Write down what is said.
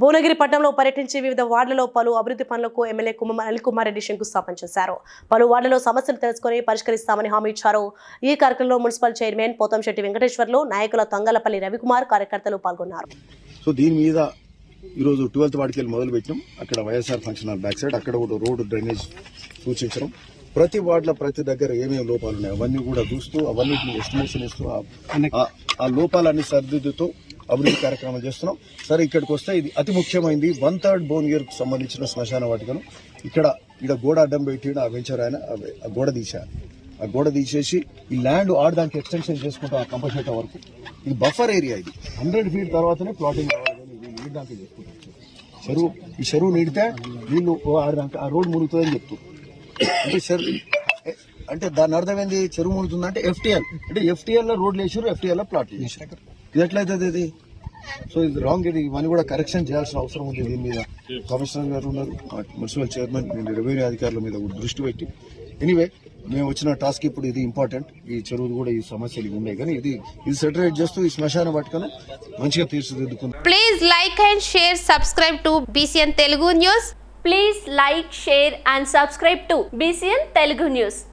భువనగిరి పట్టణంలో పర్యటించి వివిధ వార్డులలో పలు అభివృద్ధి పనులకు ఎమ్మెల్యే కుమ్మ అనిల్ కుమార్ రెడ్డి శంకుస్థాపన చేశారు. పలు వార్డులలో సమస్యలు తెలుసుకుని పరిష్కరిస్తామని హామీ ఇచ్చారు. ఈ కార్యక్రమంలో మున్సిపల్ చైర్మన్ పోతంశెట్టి వెంకటేశ్వర్లు నాయకుల తంగలపల్లి రవికుమార్ కార్యకర్తలు పాల్గొన్నారు. సో దీని మీద ఈరోజు ట్వెల్త్ వాడికి వెళ్ళి మొదలు పెట్టినాం. అక్కడ YSR function hall back side. అక్కడ కూడా రోడ్డు డ్రైనేజ్ సూచించడం. ప్రతి వార్డులో ప్రతి దగ్గర ఏమేమి లోపాలు ఉన్నాయి అవన్నీ కూడా చూస్తూ అవన్నిటిని ఎస్టిమేషన్ ఇస్తూ ఆ లోపాలన్నీ సరిదిద్దుతూ అభివృద్ధి కార్యక్రమాలు చేస్తున్నాం. సరే ఇక్కడికి వస్తే ఇది అతి ముఖ్యమైనది వన్ థర్డ్ భువనగిరికి సంబంధించిన శ్మశాన వాటికను. ఇక్కడ ఇక్కడ గోడ అడ్డం పెట్టి ఆ వెంచర్ ఆయన ఆ గోడ తీశారు. ఆ గోడ తీసేసి ఈ ల్యాండ్ ఆడదానికి ఎక్స్టెన్షన్ చేసుకుంటాం ఆ కంపల్సరీ వరకు. ఇది బఫర్ ఏరియా ఇది. హండ్రెడ్ ఫీట్ తర్వాతనే ప్లాటింగ్ కావాలి కానీ చెరువు ఈ చెరువు నీడితే వీళ్ళు ఓ ఆడదానికి ఆ రోడ్ మునుగుతుందని చెప్తూ. అంటే చెరువు అంటే దాని అర్థం ఏంది? చెరువు మునుగుతుందంటే ఎఫ్టీఎల్ అంటే ఎఫ్టీఎల్లో రోడ్లు వేసారు ఎఫ్టీఎల్లో చేశారు ఇది ఎట్లయితుంది ఇది సో ఇది. రాంగ్ ఇది ఇవన్నీ కూడా కరెక్షన్ చేయాల్సిన అవసరం ఉంది దీని మీద. కమిషనర్ గారు ఉన్నారు. మున్సిపల్ చైర్మన్ రెవెన్యూ అధికారుల మీద దృష్టి పెట్టి. ఎనీవే మేము వచ్చిన టాస్క్ ఇప్పుడు ఇది ఇంపార్టెంట్ ఈ చెరువులు కూడా ఈ సమస్యలు ఉన్నాయి. కానీ ఇది ఇది సెటరేట్ చేస్తూ ఈ శ్మశాన పట్టుకొని మంచిగా తీర్చిదిద్దుకుంది. Please like and share subscribe to BCN Telugu news please like share and subscribe to BCN Telugu news